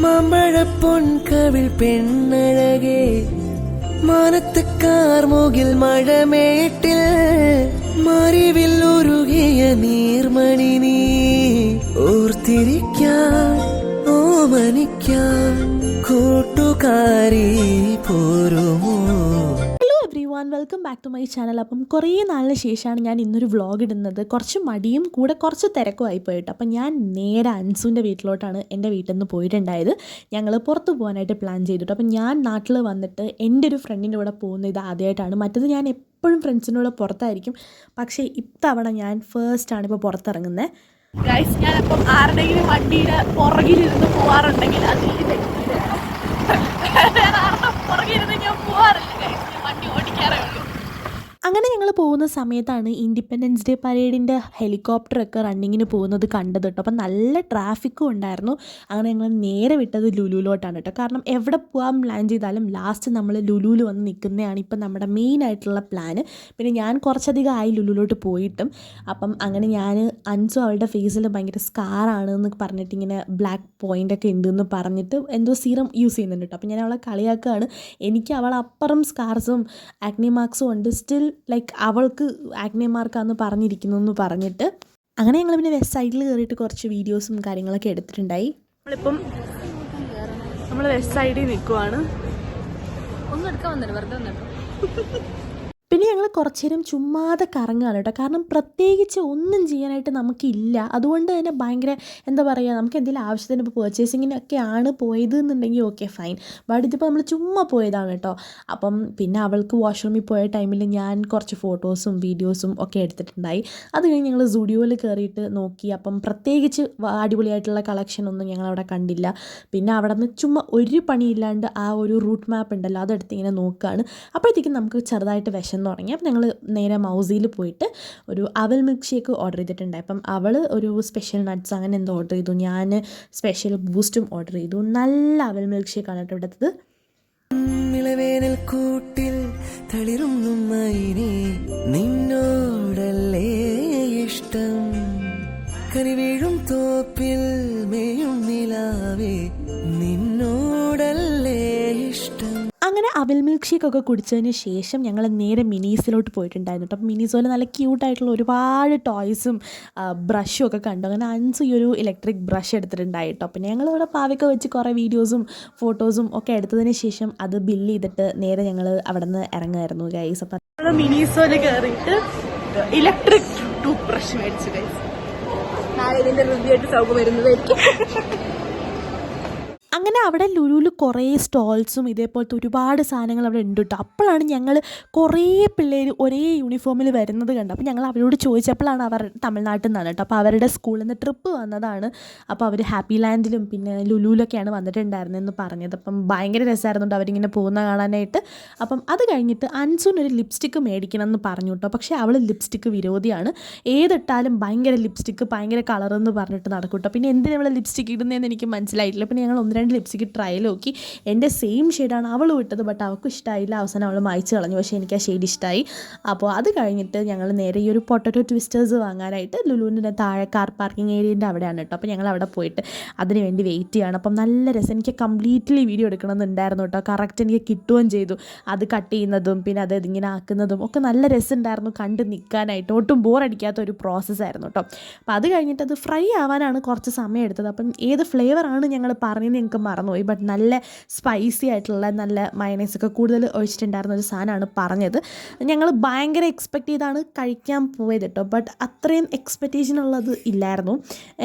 മാമ്പഴപ്പൊൻ കവിൾ പെണ്ണഴകേ. മാനത്ത് കാർമുകിൽ മഴമേട്ടിൽ മറിവിൽ ഉരുകിയ നീർമണി നീ. ഓർത്തിരിക്കാൻ ഓമനിക്കാൻ കൂട്ടുകാരി പോരുമോ? Hello welcome back to my channel അപ്പം കുറേ നാളിന് ശേഷമാണ് ഞാൻ ഇന്നൊരു വ്ളോഗ് ഇടുന്നത്. കുറച്ച് മടിയും കൂടെ കുറച്ച് തിരക്കുമായി പോയിട്ട്. അപ്പം ഞാൻ നേരെ അൻസുവിന്റെ വീട്ടിലോട്ടാണ് എന്റെ വീട്ടിൽ നിന്ന് പോയിട്ടുണ്ടായത്. ഞങ്ങൾ പുറത്ത് പോകാനായിട്ട് പ്ലാൻ ചെയ്തിട്ട്. അപ്പം ഞാൻ നാട്ടിൽ വന്നിട്ട് എന്റെ ഒരു ഫ്രണ്ടിന്റെ കൂടെ പോകുന്നത് ഇത് ആദ്യമായിട്ടാണ്. മറ്റത് ഞാൻ എപ്പോഴും ഫ്രണ്ട്സിനോട് പുറത്തായിരിക്കും. പക്ഷേ ഇത്തവണ ഞാൻ ഫസ്റ്റ് ആണ് ഇപ്പോൾ പുറത്തിറങ്ങുന്നത് ഞാനപ്പം ആരുടെയെങ്കിലും വണ്ടിയുടെ പുറകിലിരുന്ന് പോകാറുണ്ടെങ്കിൽ അത് ഈ വ്യക്തിയുടെ പുറകിരുന്ന് ഞാൻ പോവാറില്ല guys. ഞാൻ വണ്ടി ഓടിക്കാറേ ഉള്ളൂ അങ്ങനെ ഞങ്ങൾ പോകുന്ന സമയത്താണ് ഇൻഡിപെൻഡൻസ് ഡേ പരേഡിന്റെ ഹെലികോപ്റ്ററൊക്കെ റണ്ണിങ്ങിന് പോകുന്നത് കണ്ടത് കേട്ടോ. അപ്പം നല്ല ട്രാഫിക്കും ഉണ്ടായിരുന്നു. അങ്ങനെ ഞങ്ങൾ നേരെ വിട്ടത് ലുലുവിലോട്ടാണ് കേട്ടോ. കാരണം എവിടെ പോകാൻ പ്ലാൻ ചെയ്താലും ലാസ്റ്റ് നമ്മൾ ലുലുവിൽ വന്ന് നിൽക്കുന്നതാണ് ഇപ്പം നമ്മുടെ മെയിൻ ആയിട്ടുള്ള പ്ലാന് പിന്നെ ഞാൻ കുറച്ചധികം ആയി ലുലുവിലോട്ട് പോയിട്ടും. അപ്പം അങ്ങനെ ഞാൻ അൻസു അവളുടെ ഫേസിൽ ഭയങ്കര സ്കാറാണ് എന്ന് പറഞ്ഞിട്ട് ഇങ്ങനെ ബ്ലാക്ക് പോയിന്റ് ഒക്കെ ഉണ്ടെന്ന് പറഞ്ഞിട്ട് എന്തോ സീറം യൂസ് ചെയ്യുന്നുണ്ട് കേട്ടോ. അപ്പം ഞാൻ അവളെ കളിയാക്കുകയാണ്. എനിക്ക് അവൾ അപ്പുറം സ്കാർസും ആക്നി മാർക്സും ഉണ്ട്. സ്റ്റിൽ ലൈക്ക് അവൾക്ക് ആക്നി മാർക്കാന്ന് പറഞ്ഞിരിക്കുന്നു എന്ന് പറഞ്ഞിട്ട് അങ്ങനെ ഞങ്ങൾ പിന്നെ വെസ്റ്റ് സൈഡിൽ കയറിയിട്ട് കുറച്ച് വീഡിയോസും കാര്യങ്ങളൊക്കെ എടുത്തിട്ടുണ്ടായി. നമ്മളിപ്പം നമ്മൾ വെസ്റ്റ് സൈഡിൽ നിൽക്കുവാണ് ഒന്നും എടുക്കാൻ വന്നില്ല വെറുതെ വന്നിട്ട്. പിന്നെ ഞങ്ങൾ കുറച്ച് നേരം ചുമ്മാതെ കറങ്ങുകയാണ് കേട്ടോ കാരണം പ്രത്യേകിച്ച് ഒന്നും ചെയ്യാനായിട്ട് നമുക്കില്ല. അതുകൊണ്ട് തന്നെ ഭയങ്കര എന്താ പറയുക നമുക്ക് എന്തെങ്കിലും ആവശ്യത്തിന് ഇപ്പോൾ പേർച്ചേസിങ്ങിനൊക്കെയാണ് പോയത് എന്നുണ്ടെങ്കിൽ ഓക്കെ ഫൈൻ ബട്ട് ഇതിപ്പോൾ നമ്മൾ ചുമ്മാ പോയതാണ് കേട്ടോ അപ്പം പിന്നെ അവൾക്ക് വാഷ്റൂമിൽ പോയ ടൈമിൽ ഞാൻ കുറച്ച് ഫോട്ടോസും വീഡിയോസും ഒക്കെ എടുത്തിട്ടുണ്ടായി. അത് കഴിഞ്ഞ് ഞങ്ങൾ സ്റ്റുഡിയോയിൽ കയറിയിട്ട് നോക്കി. അപ്പം പ്രത്യേകിച്ച് അടിപൊളിയായിട്ടുള്ള കളക്ഷൻ ഒന്നും ഞങ്ങൾ അവിടെ കണ്ടില്ല. പിന്നെ അവിടെ നിന്ന് ചുമ്മാ ഒരു പണിയില്ലാണ്ട് ആ ഒരു റൂട്ട് മാപ്പ് ഉണ്ടല്ലോ അതെടുത്ത് ഇങ്ങനെ നോക്കുകയാണ് അപ്പോഴത്തേക്കും നമുക്ക് ചെറുതായിട്ട് വിശന്ന് തുടങ്ങി അപ്പം ഞങ്ങൾ നേരെ മൗസിയിൽ പോയിട്ട് ഒരു അവൽ മിൽക്ക് ഷേക്ക് ഓർഡർ ചെയ്തിട്ടുണ്ട് അപ്പം അവൾ ഒരു സ്പെഷ്യൽ നട്ട്സ് അങ്ങനെ എന്തോ ഓർഡർ ചെയ്തു. ഞാൻ സ്പെഷ്യൽ ബൂസ്റ്റും ഓർഡർ ചെയ്തു. നല്ല അവൽ മിൽക്ക് ഷേക്കാണ് കേട്ടോ ഇവിടുത്തത്. തളിരും നിന്നോടല്ലേ ഇഷ്ടം? കനിവീഴും അവൽ മിൽക്ക് ഷേക്ക് ഒക്കെ കുടിച്ചതിന് ശേഷം ഞങ്ങൾ നേരെ മിനീസിലോട്ട് പോയിട്ടുണ്ടായിരുന്നു. അപ്പം മിനീസോയിൽ നല്ല ക്യൂട്ടായിട്ടുള്ള ഒരുപാട് ടോയ്സും ബ്രഷും ഒക്കെ കണ്ടു. അങ്ങനെ അഞ്ച് ഈ ഒരു ഇലക്ട്രിക് ബ്രഷ് എടുത്തിട്ടുണ്ടായി കേട്ടോ. പിന്നെ ഞങ്ങൾ ഇവിടെ പാവയ്ക്ക് വെച്ച് കുറേ വീഡിയോസും ഫോട്ടോസും ഒക്കെ എടുത്തതിന് ശേഷം അത് ബില്ല് ചെയ്തിട്ട് നേരെ ഞങ്ങൾ അവിടെ നിന്ന് ഇറങ്ങുമായിരുന്നു ഗൈസ് അപ്പം മിനീസോയിൽ കയറിയിട്ട് ഇലക്ട്രിക് ടൂത്ത് ബ്രഷ് മേടിച്ചു ഗൈസ് നാളെ ഇതിന്റെ റിവ്യൂ ആയിട്ട് സൗകര്യം വരുന്നതായിരിക്കും. അങ്ങനെ അവിടെ ലുലുവിൽ കുറേ സ്റ്റോൾസും ഇതേപോലത്തെ ഒരുപാട് സാധനങ്ങൾ അവിടെ ഉണ്ട് കേട്ടോ അപ്പോഴാണ് ഞങ്ങൾ കുറേ പിള്ളേർ ഒരേ യൂണിഫോമിൽ വരുന്നത് കണ്ടത്. അപ്പോൾ ഞങ്ങൾ അവരോട് ചോദിച്ചപ്പോഴാണ് അവർ തമിഴ്നാട്ടിൽ നിന്നാണ് കേട്ടോ അപ്പോൾ അവരുടെ സ്കൂളിൽ നിന്ന് ട്രിപ്പ് വന്നതാണ്. അപ്പോൾ അവർ ഹാപ്പി ലാൻഡിലും പിന്നെ ലുലുവിലൊക്കെയാണ് വന്നിട്ടുണ്ടായിരുന്നതെന്ന് പറഞ്ഞത്. അപ്പം ഭയങ്കര രസമായിരുന്നു കേട്ടോ അവരിങ്ങനെ പോകുന്ന കാണാനായിട്ട്. അപ്പം അത് കഴിഞ്ഞിട്ട് അൻസുൻ ഒരു ലിപ്സ്റ്റിക്ക് മേടിക്കണം എന്ന് പറഞ്ഞു കേട്ടോ പക്ഷേ അവൾ ലിപ്സ്റ്റിക്ക് വിരോധിയാണ്. ഏതിട്ടാലും ഭയങ്കര ലിപ്സ്റ്റിക്ക് ഭയങ്കര കളർ എന്ന് പറഞ്ഞിട്ട് നടക്കും കേട്ടോ പിന്നെ എന്തിനാ അവളെ ലിപ്സ്റ്റിക്ക് ഇടുന്നതെന്ന് എനിക്ക് മനസ്സിലായിട്ടില്ല. പിന്നെ ഞങ്ങൾ ഒന്ന് രണ്ട് ലിപ്സ്റ്റിക്ക് ട്രയൽ നോക്കി. എന്റെ സെയിം ഷെയ്ഡാണ് അവൾ വിട്ടത് ബട്ട് അവൾക്ക് ഇഷ്ടമായില്ല അവസാനം അവൾ മായ്ച്ച് കളഞ്ഞു. പക്ഷേ എനിക്ക് ആ ഷെയ്ഡ് ഇഷ്ടമായി അപ്പോൾ അത് കഴിഞ്ഞിട്ട് ഞങ്ങൾ നേരെ ഈ ഒരു പൊട്ടറ്റോ ട്വിസ്റ്റേഴ്സ് വാങ്ങാനായിട്ട് ലുലുവിന്റെ താഴെ കാർ പാർക്കിംഗ് ഏരിയന്റെ അവിടെയാണ് കേട്ടോ. അപ്പോൾ ഞങ്ങൾ അവിടെ പോയിട്ട് അതിന് വേണ്ടി വെയിറ്റ് ചെയ്യണം. അപ്പം നല്ല രസം. എനിക്ക് കംപ്ലീറ്റ്ലി വീഡിയോ എടുക്കണമെന്നുണ്ടായിരുന്നു കേട്ടോ. കറക്റ്റ് എനിക്ക് കിട്ടുകയും ചെയ്തു. അത് കട്ട് ചെയ്യുന്നതും പിന്നെ അത് ഇതിങ്ങനെ ആക്കുന്നതും ഒക്കെ നല്ല രസമുണ്ടായിരുന്നു കണ്ട് നിൽക്കാനായിട്ട്. ഒട്ടും ബോറടിക്കാത്ത ഒരു പ്രോസസ്സായിരുന്നു കേട്ടോ. അപ്പോൾ അത് കഴിഞ്ഞിട്ട് അത് ഫ്രൈ ആവാനാണ് കുറച്ച് സമയം എടുത്തത്. അപ്പം ഏത് ഫ്ലേവറാണ് ഞങ്ങൾ പറഞ്ഞത് ഞങ്ങൾക്ക് മറന്നുപോയി. ബട്ട് നല്ല സ്പൈസി ആയിട്ടുള്ള നല്ല മയണൈസ് ഒക്കെ കൂടുതൽ ഒഴിച്ചിട്ടുണ്ടായിരുന്ന ഒരു സാധനമാണ് പറഞ്ഞത്. ഞങ്ങൾ ഭയങ്കര എക്സ്പെക്റ്റ് ചെയ്താണ് കഴിക്കാൻ പോയത് കേട്ടോ ബട്ട് അത്രയും എക്സ്പെക്റ്റേഷൻ ഉള്ളത് ഇല്ലായിരുന്നു.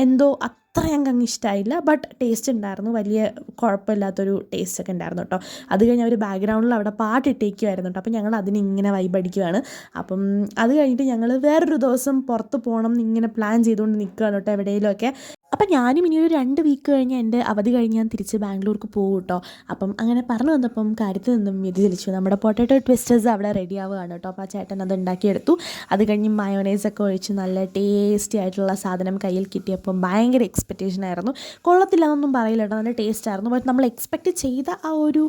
എന്തോ അത്ര അങ്ങ് ഇഷ്ടമായില്ല ബട്ട് ടേസ്റ്റ് ഉണ്ടായിരുന്നു വലിയ കുഴപ്പമില്ലാത്തൊരു ടേസ്റ്റ് ഒക്കെ ഉണ്ടായിരുന്നു കേട്ടോ അത് കഴിഞ്ഞ് അവർ ബാക്ക്ഗ്രൗണ്ടിൽ അവിടെ പാട്ടിട്ടേക്കുമായിരുന്നു കേട്ടോ അപ്പോൾ ഞങ്ങൾ അതിന് ഇങ്ങനെ വൈബടിക്കുവാണ് അപ്പം അത് കഴിഞ്ഞിട്ട് ഞങ്ങൾ വേറൊരു ദിവസം പുറത്ത് പോകണം എന്നിങ്ങനെ പ്ലാൻ ചെയ്തുകൊണ്ട് നിൽക്കുകയാണ് കേട്ടോ എവിടെയെങ്കിലുമൊക്കെ അപ്പം ഞാനും ഇനി ഒരു രണ്ട് വീക്ക് കഴിഞ്ഞ് എന്റെ അവധി കഴിഞ്ഞ് ഞാൻ തിരിച്ച് ബാംഗ്ലൂർക്ക് പോകും കേട്ടോ അപ്പം അങ്ങനെ പറഞ്ഞു വന്നപ്പം കാര്യത്തിൽ നിന്നും വ്യതിചലിച്ചു. നമ്മുടെ പൊട്ടാറ്റോ ട്വിസ്റ്റേഴ്സ് അവിടെ റെഡി ആവുകയാണ് കേട്ടോ അപ്പോൾ ആ ചേട്ടൻ അത് ഉണ്ടാക്കിയെടുത്തു. അത് കഴിഞ്ഞ് മയോണൈസൊക്കെ ഒഴിച്ച് നല്ല ടേസ്റ്റി ആയിട്ടുള്ള സാധനം കയ്യിൽ കിട്ടിയപ്പം ഭയങ്കര എക്സ്പെക്റ്റേഷൻ ആയിരുന്നു. കൊള്ളത്തില്ല എന്നൊന്നും പറയില്ല കേട്ടോ നല്ല ടേസ്റ്റ് ആയിരുന്നു. ബട്ട് നമ്മൾ എക്സ്പെക്റ്റ് ചെയ്ത ആ ഒരു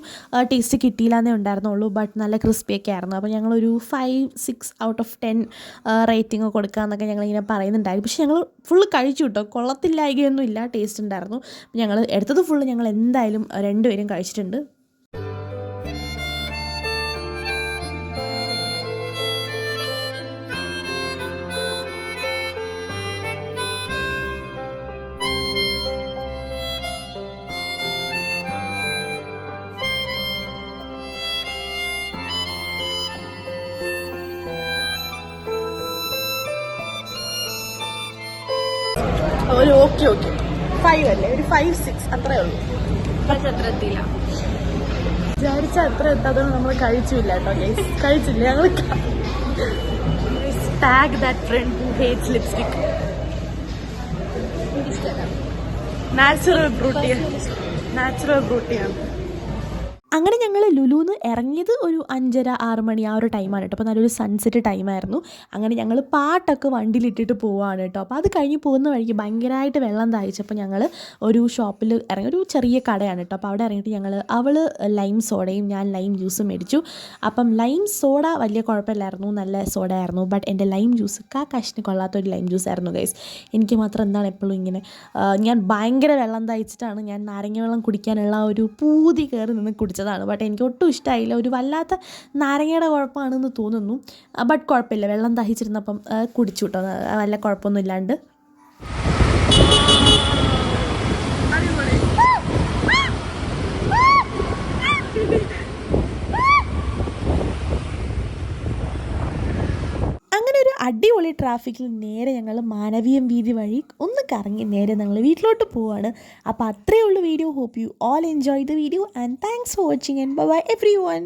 ടേസ്റ്റ് കിട്ടിയില്ല എന്നേ ഉണ്ടായിരുന്നുള്ളൂ. ബട്ട് നല്ല ക്രിസ്പിയൊക്കെ ആയിരുന്നു. അപ്പോൾ ഞങ്ങളൊരു five six out of ten rating കൊടുക്കാമെന്നൊക്കെ ഞങ്ങളിങ്ങനെ പറയുന്നുണ്ടായിരുന്നു. പക്ഷേ ഞങ്ങൾ ഫുള്ള് കഴിച്ചു കേട്ടോ കൊള്ളത്തില്ലായികയൊന്നും ഇല്ല ടേസ്റ്റ് ഉണ്ടായിരുന്നു. ഞങ്ങൾ എടുത്തത് ഫുള്ള് ഞങ്ങൾ എന്തായാലും രണ്ടുപേരും കഴിച്ചിട്ടുണ്ട്. ഒരു ഓക്കെ ഓക്കെ. ഫൈവ് അല്ലേ? ഒരു ഫൈവ് സിക്സ് അത്രേ ഉള്ളൂ. അത്ര എത്തിയില്ല. വിചാരിച്ച അത്ര എത്താത്തതുകൊണ്ട് നമ്മൾ കഴിച്ചില്ല കേട്ടോ ഗൈസ് കഴിച്ചില്ല ഞങ്ങൾ tag that friend who hates lipstick natural ബ്രൂട്ടിയാണ് natural ബ്രൂട്ടിയാണ് അങ്ങനെ ഞങ്ങൾ ലുലുന്ന് ഇറങ്ങിയത് ഒരു അഞ്ചര ആറ് മണി ആ ഒരു ടൈമാണ് കേട്ടോ. അപ്പോൾ നല്ലൊരു സൺസെറ്റ് ടൈമായിരുന്നു അങ്ങനെ ഞങ്ങൾ പാട്ടൊക്കെ വണ്ടിയിലിട്ടിട്ട് പോവാണ് കേട്ടോ. അപ്പോൾ അത് കഴിഞ്ഞ് പോകുന്ന വഴിക്ക് ഭയങ്കരമായിട്ട് വെള്ളം ദാഹിച്ചപ്പോൾ ഞങ്ങൾ ഒരു ഷോപ്പിൽ ഇറങ്ങി ഒരു ചെറിയ കടയാണ് കേട്ടോ. അപ്പോൾ അവിടെ ഇറങ്ങിയിട്ട് ഞങ്ങൾ അവൾ ലൈം സോഡയും ഞാൻ ലൈം ജ്യൂസും മേടിച്ചു. അപ്പം ലൈം സോഡ വലിയ കുഴപ്പമില്ലായിരുന്നു. നല്ല സോഡ ആയിരുന്നു. ബട്ട് എന്റെ ലൈം ജ്യൂസ് കാ കൊള്ളാത്ത കൊള്ളാത്തൊരു ലൈം ജ്യൂസ് ആയിരുന്നു ഗൈസ് എനിക്ക് മാത്രം എന്താണ് എപ്പോഴും ഇങ്ങനെ ഞാൻ ഭയങ്കര വെള്ളം തയ്ച്ചിട്ടാണ് ഞാൻ നാരങ്ങ വെള്ളം കുടിക്കാനുള്ള ഒരു പൂതി കയറി നിന്ന് കുടിച്ചതാണ് ബട്ട് എനിക്ക് ഒട്ടും ഇഷ്ടമായില്ല ഒരു വല്ലാത്ത നാരങ്ങയുടെ കുഴപ്പമാണെന്ന് തോന്നുന്നു. ബട്ട് കുഴപ്പമില്ല. വെള്ളം ദഹിച്ചിരുന്നപ്പം കുടിച്ചു കേട്ടോ നല്ല കുഴപ്പമൊന്നും ഇല്ലാണ്ട് അങ്ങനെ ഒരു അടിപൊളി ട്രാഫിക്കിൽ നേരെ ഞങ്ങൾ മാനവീയം വീതി വഴി ഒന്ന് കറങ്ങി നേരെ ഞങ്ങൾ വീട്ടിലോട്ട് പോവാണ്. അപ്പോൾ അത്രയേ ഉള്ളൂ video hope you all enjoy the video and thanks for watching and bye everyone